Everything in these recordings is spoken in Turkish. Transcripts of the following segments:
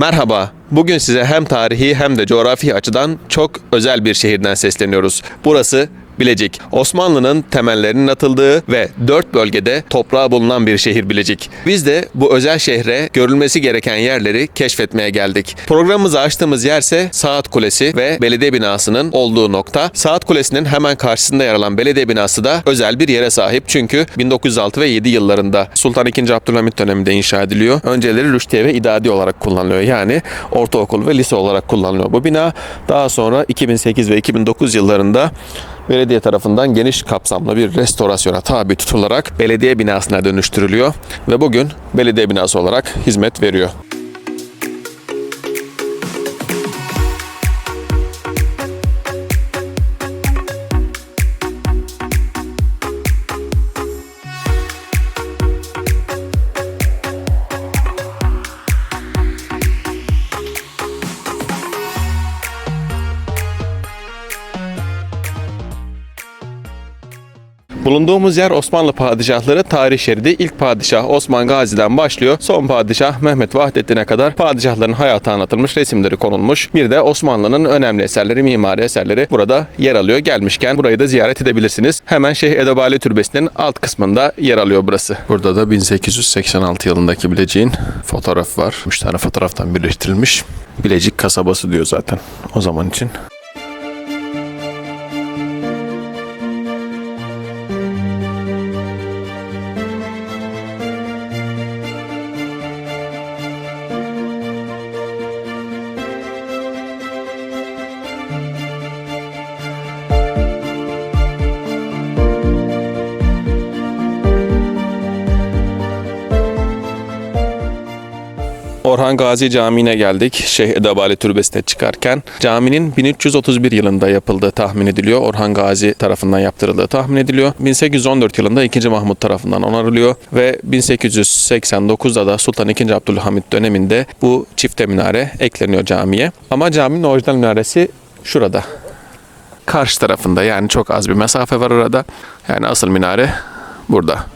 Merhaba. Bugün size hem tarihi hem de coğrafi açıdan çok özel bir şehirden sesleniyoruz. Burası Bilecik. Osmanlı'nın temellerinin atıldığı ve dört bölgede toprağı bulunan bir şehir Bilecik. Biz de bu özel şehre görülmesi gereken yerleri keşfetmeye geldik. Programımızı açtığımız yerse Saat Kulesi ve belediye binasının olduğu nokta. Saat Kulesi'nin hemen karşısında yer alan belediye binası da özel bir yere sahip. Çünkü 1906 ve 7 yıllarında Sultan II. Abdülhamit döneminde inşa ediliyor. Önceleri Rüştiye ve İdadi olarak kullanılıyor. Yani ortaokul ve lise olarak kullanılıyor bu bina. Daha sonra 2008 ve 2009 yıllarında belediye tarafından geniş kapsamlı bir restorasyona tabi tutularak belediye binasına dönüştürülüyor ve bugün belediye binası olarak hizmet veriyor. Bulunduğumuz yer Osmanlı padişahları tarih şeridi. İlk padişah Osman Gazi'den başlıyor. Son padişah Mehmet Vahdettin'e kadar padişahların hayatı anlatılmış, resimleri konulmuş. Bir de Osmanlı'nın önemli eserleri, mimari eserleri burada yer alıyor. Gelmişken burayı da ziyaret edebilirsiniz. Hemen Şeyh Edebali Türbesi'nin alt kısmında yer alıyor burası. Burada da 1886 yılındaki Bilecik'in fotoğrafı var. Üç tane fotoğraftan birleştirilmiş. Bilecik kasabası diyor zaten o zaman için. Orhan Gazi Camii'ne geldik. Şeyh Edebali Türbesi'ne çıkarken caminin 1331 yılında yapıldığı tahmin ediliyor. Orhan Gazi tarafından yaptırıldığı tahmin ediliyor. 1814 yılında 2. Mahmut tarafından onarılıyor ve 1889'da da Sultan II. Abdülhamit döneminde bu çifte minare ekleniyor camiye. Ama caminin orijinal minaresi şurada. Karşı tarafında yani çok az bir mesafe var arada. Yani asıl minare burada.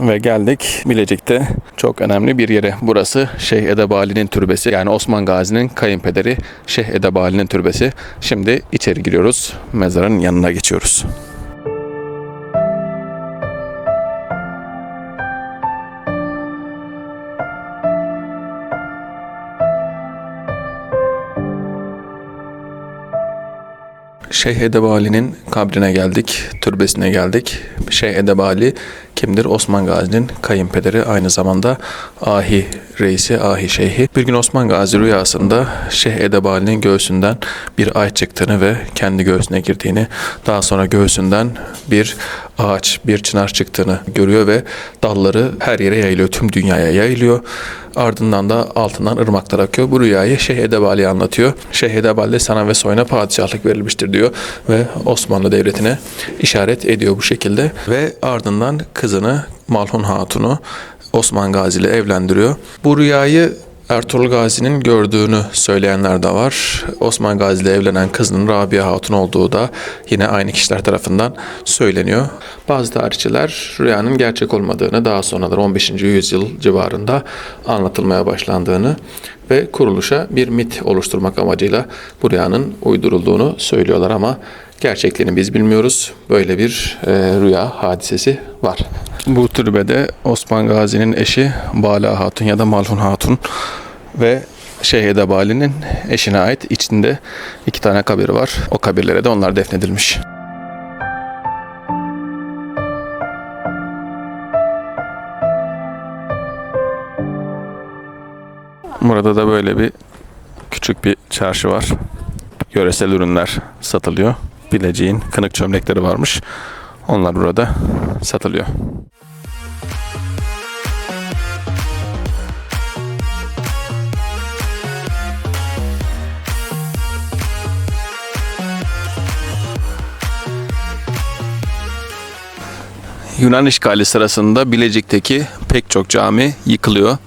Ve geldik Bilecik'te çok önemli bir yere. Burası Şeyh Edebali'nin türbesi. Yani Osman Gazi'nin kayınpederi Şeyh Edebali'nin türbesi. Şimdi içeri giriyoruz. Mezarın yanına geçiyoruz. Şeyh Edebali'nin kabrine geldik, türbesine geldik. Şeyh Edebali kimdir? Osman Gazi'nin kayınpederi, aynı zamanda Ahi reisi, Ahi şeyhi. Bir gün Osman Gazi rüyasında Şeyh Edebali'nin göğsünden bir ay çıktığını ve kendi göğsüne girdiğini, daha sonra göğsünden bir ağaç, bir çınar çıktığını görüyor ve dalları her yere yayılıyor, tüm dünyaya yayılıyor. Ardından da altından ırmaklar akıyor. Bu rüyayı Şeyh Edebali anlatıyor. Şeyh Edebali sana ve soyuna padişahlık verilmiştir diyor ve Osmanlı Devleti'ne işaret ediyor bu şekilde. Ve ardından kızını Malhun Hatun'u Osman Gazi ile evlendiriyor. Bu rüyayı Ertuğrul Gazi'nin gördüğünü söyleyenler de var. Osman Gazi ile evlenen kızının Rabia Hatun olduğu da yine aynı kişiler tarafından söyleniyor. Bazı tarihçiler rüyanın gerçek olmadığını, daha sonralar 15. yüzyıl civarında anlatılmaya başlandığını ve kuruluşa bir mit oluşturmak amacıyla bu rüyanın uydurulduğunu söylüyorlar ama gerçekliğini biz bilmiyoruz. Böyle bir e, rüya hadisesi var. Bu türbede Osman Gazi'nin eşi Bala Hatun ya da Malhun Hatun ve Şeyh Edebali'nin eşine ait içinde iki tane kabir var. O kabirlere de onlar defnedilmiş. Burada da böyle bir küçük bir çarşı var. Yöresel ürünler satılıyor. Bileceğin kınık çömlekleri varmış. Onlar burada satılıyor. Yunan işgali sırasında Bilecik'teki pek çok cami yıkılıyor.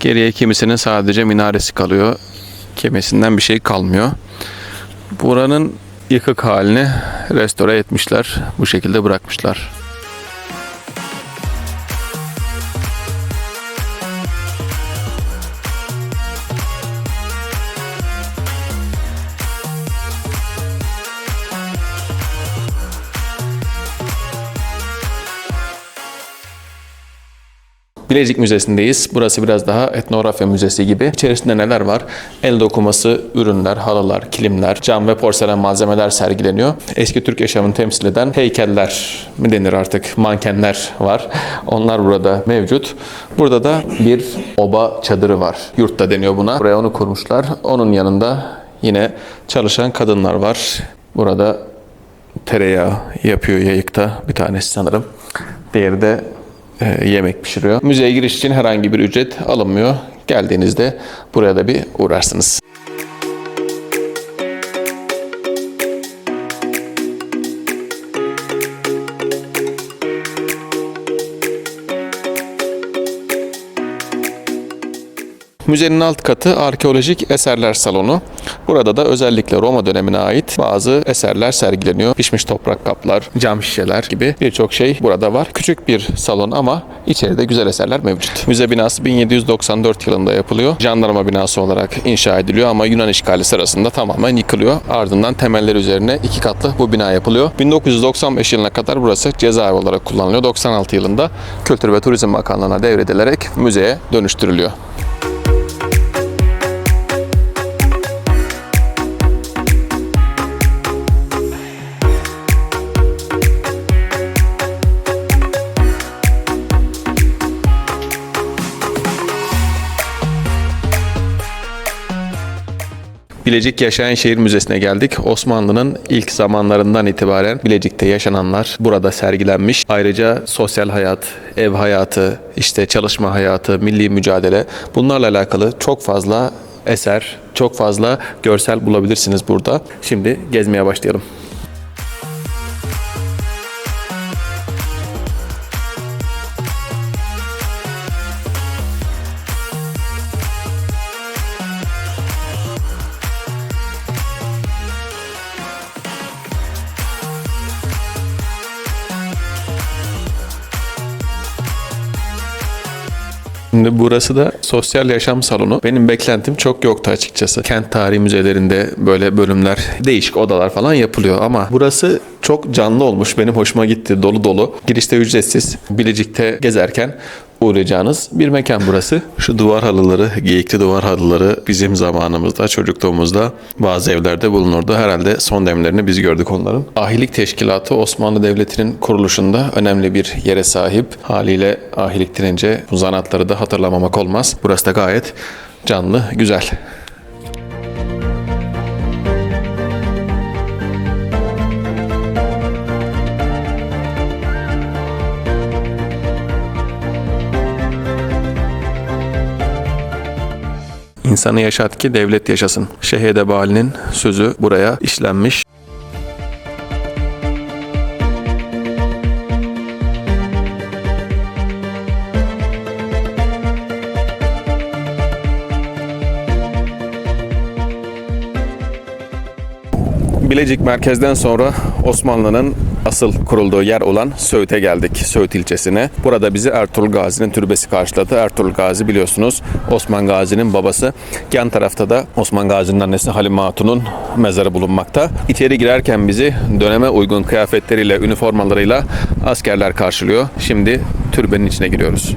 Geriye kimisinin sadece minaresi kalıyor. Kimisinden bir şey kalmıyor. Buranın yıkık halini restore etmişler. Bu şekilde bırakmışlar. Bilecik Müzesi'ndeyiz. Burası biraz daha etnografya müzesi gibi. İçerisinde neler var? El dokuması, ürünler, halılar, kilimler, cam ve porselen malzemeler sergileniyor. Eski Türk yaşamını temsil eden heykeller mi denir artık? Mankenler var. Onlar burada mevcut. Burada da bir oba çadırı var. Yurtta deniyor buna. Buraya onu kurmuşlar. Onun yanında yine çalışan kadınlar var. Burada tereyağı yapıyor yayıkta bir tanesi sanırım. Diğeri de e, yemek pişiriyor. Müzeye giriş için herhangi bir ücret alınmıyor. Geldiğinizde buraya da bir uğrarsınız. Müzenin alt katı arkeolojik eserler salonu. Burada da özellikle Roma dönemine ait bazı eserler sergileniyor. Pişmiş toprak kaplar, cam şişeler gibi birçok şey burada var. Küçük bir salon ama içeride güzel eserler mevcut. Müze binası 1794 yılında yapılıyor. Jandarma binası olarak inşa ediliyor ama Yunan işgali sırasında tamamen yıkılıyor. Ardından temeller üzerine iki katlı bu bina yapılıyor. 1995 yılına kadar burası cezaevi olarak kullanılıyor. 96 yılında Kültür ve Turizm Bakanlığı'na devredilerek müzeye dönüştürülüyor. Bilecik Yaşayan Şehir Müzesi'ne geldik. Osmanlı'nın ilk zamanlarından itibaren Bilecik'te yaşananlar burada sergilenmiş. Ayrıca sosyal hayat, ev hayatı, işte çalışma hayatı, milli mücadele bunlarla alakalı çok fazla eser, çok fazla görsel bulabilirsiniz burada. Şimdi gezmeye başlayalım. Şimdi burası da sosyal yaşam salonu. Benim beklentim çok yoktu açıkçası. Kent tarihi müzelerinde böyle bölümler, değişik odalar falan yapılıyor ama burası çok canlı olmuş. Benim hoşuma gitti. Dolu dolu. Girişte ücretsiz. Bilecik'te gezerken uğrayacağınız bir mekan burası. Şu duvar halıları, geyikli duvar halıları bizim zamanımızda, çocukluğumuzda bazı evlerde bulunurdu. Herhalde son demlerini biz gördük onların. Ahilik Teşkilatı Osmanlı Devleti'nin kuruluşunda önemli bir yere sahip. Haliyle ahilik denince bu zanaatları da hatırlamamak olmaz. Burası da gayet canlı, güzel. İnsanı yaşat ki devlet yaşasın. Şehide Bali'nin sözü buraya işlenmiş. Bilecik merkezden sonra Osmanlı'nın asıl kurulduğu yer olan Söğüt'e geldik. Söğüt ilçesine. Burada bizi Ertuğrul Gazi'nin türbesi karşıladı. Ertuğrul Gazi biliyorsunuz Osman Gazi'nin babası. Yan tarafta da Osman Gazi'nin annesi Halime Hatun'un mezarı bulunmakta. İçeri girerken bizi döneme uygun kıyafetleriyle, üniformalarıyla askerler karşılıyor. Şimdi türbenin içine giriyoruz.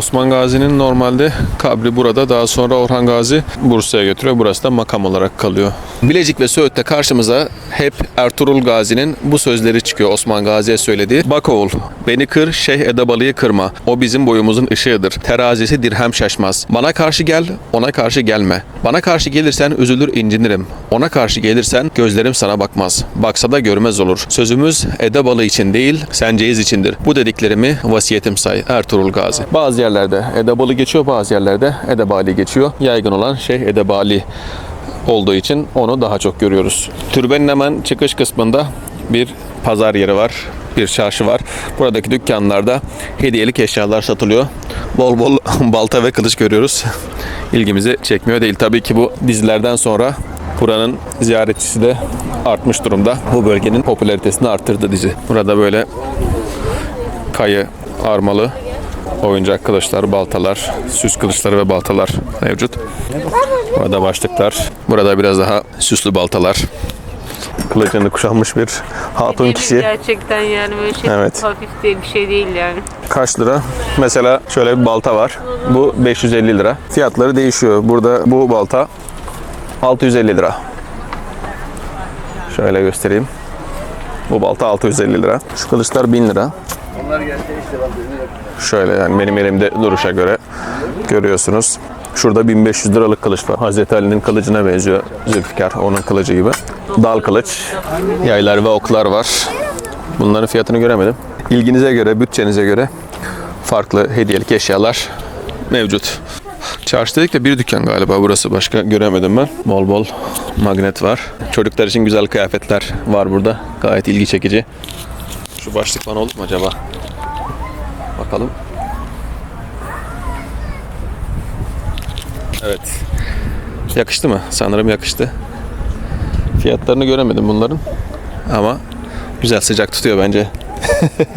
Osman Gazi'nin normalde kabri burada. Daha sonra Orhan Gazi Bursa'ya götürüyor. Burası da makam olarak kalıyor. Bilecik ve Söğüt'te karşımıza hep Ertuğrul Gazi'nin bu sözleri çıkıyor Osman Gazi'ye söylediği. Bak oğul beni kır Şeyh Edebalı'yı kırma. O bizim boyumuzun ışığıdır. Terazisi dirhem şaşmaz. Bana karşı gel ona karşı gelme. Bana karşı gelirsen üzülür incinirim. Ona karşı gelirsen gözlerim sana bakmaz. Baksa da görmez olur. Sözümüz Edebalı için değil Senceyiz içindir. Bu dediklerimi vasiyetim say Ertuğrul Gazi. Bazı yerlerde Edebalı geçiyor bazı yerlerde Edebali geçiyor. Yaygın olan şey Edebali olduğu için onu daha çok görüyoruz. Türbenin hemen çıkış kısmında bir pazar yeri var. bir çarşı var. Buradaki dükkanlarda hediyelik eşyalar satılıyor. Bol bol balta ve kılıç görüyoruz. İlgimizi çekmiyor değil. Tabii ki bu dizilerden sonra buranın ziyaretçisi de artmış durumda. Bu bölgenin popülaritesini arttırdı dizi. Burada böyle kayı, armalı, oyuncak kılıçlar, baltalar, süs kılıçları ve baltalar mevcut. Burada başlıklar. Burada biraz daha süslü baltalar. Kılıcını kuşanmış bir hatun kişi. Gerçekten yani böyle şey Evet. hafif değil bir şey değil yani. Kaç lira? Mesela şöyle bir balta var. Bu 550 lira. Fiyatları değişiyor. Burada bu balta 650 lira. Şöyle göstereyim. Bu balta 650 lira. Şu kılıçlar 1000 lira. Şöyle yani benim elimde duruşa göre görüyorsunuz. Şurada 1500 liralık kılıç var. Hazreti Ali'nin kılıcına benziyor Zülfikar. Onun kılıcı gibi. Dal kılıç, yaylar ve oklar var. Bunların fiyatını göremedim. İlginize göre, bütçenize göre farklı hediyelik eşyalar mevcut. Çarşı dedik de bir dükkan galiba burası. Başka göremedim ben. Bol bol magnet var. Çocuklar için güzel kıyafetler var burada. Gayet ilgi çekici. Şu başlık bana olur mu acaba? Bakalım. Evet. Yakıştı mı? Sanırım yakıştı. Fiyatlarını göremedim bunların. Ama güzel sıcak tutuyor bence.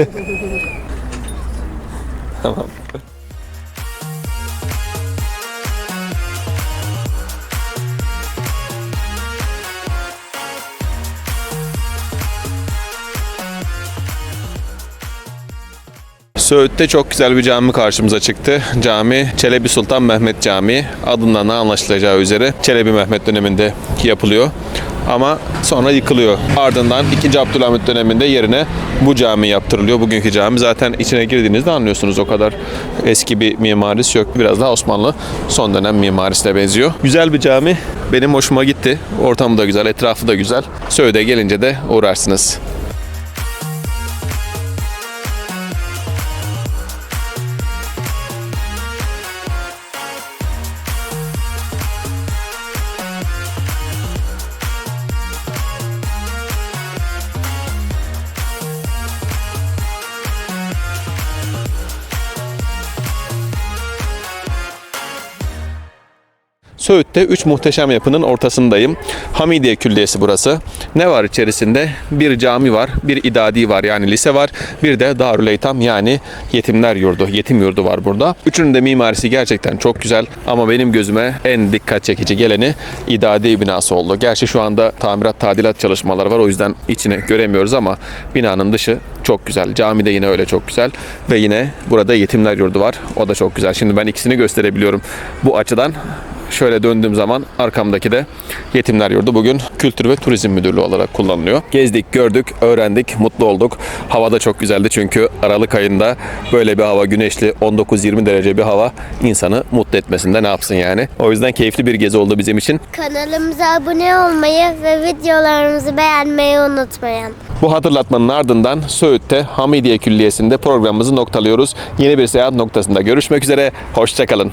tamam. Söğüt'te çok güzel bir cami karşımıza çıktı. Cami Çelebi Sultan Mehmet Camii. Adından da anlaşılacağı üzere Çelebi Mehmet döneminde yapılıyor. Ama sonra yıkılıyor. Ardından 2. Abdülhamit döneminde yerine bu cami yaptırılıyor. Bugünkü cami zaten içine girdiğinizde anlıyorsunuz o kadar eski bir mimarisi yok. Biraz daha Osmanlı son dönem mimarisine benziyor. Güzel bir cami. Benim hoşuma gitti. Ortamı da güzel, etrafı da güzel. Söğüt'e gelince de uğrarsınız. Söğüt'te 3 muhteşem yapının ortasındayım. Hamidiye Külliyesi burası. Ne var içerisinde? Bir cami var, bir idadi var yani lise var, bir de Darül Eytam yani yetimler yurdu, yetim yurdu var burada. Üçünün de mimarisi gerçekten çok güzel ama benim gözüme en dikkat çekici geleni idadi binası oldu. Gerçi şu anda tamirat, tadilat çalışmaları var o yüzden içini göremiyoruz ama binanın dışı çok güzel. Cami de yine öyle çok güzel ve yine burada yetimler yurdu var. O da çok güzel. Şimdi ben ikisini gösterebiliyorum bu açıdan. Şöyle döndüğüm zaman arkamdaki de Yetimler Yurdu bugün Kültür ve Turizm Müdürlüğü olarak kullanılıyor. Gezdik, gördük, öğrendik, mutlu olduk. Hava da çok güzeldi çünkü Aralık ayında böyle bir hava, güneşli 19-20 derece bir hava insanı mutlu etmesinde ne yapsın yani. O yüzden keyifli bir gezi oldu bizim için. Kanalımıza abone olmayı ve videolarımızı beğenmeyi unutmayın. Bu hatırlatmanın ardından Söğüt'te Hamidiye Külliyesi'nde programımızı noktalıyoruz. Yeni bir seyahat noktasında görüşmek üzere. Hoşçakalın.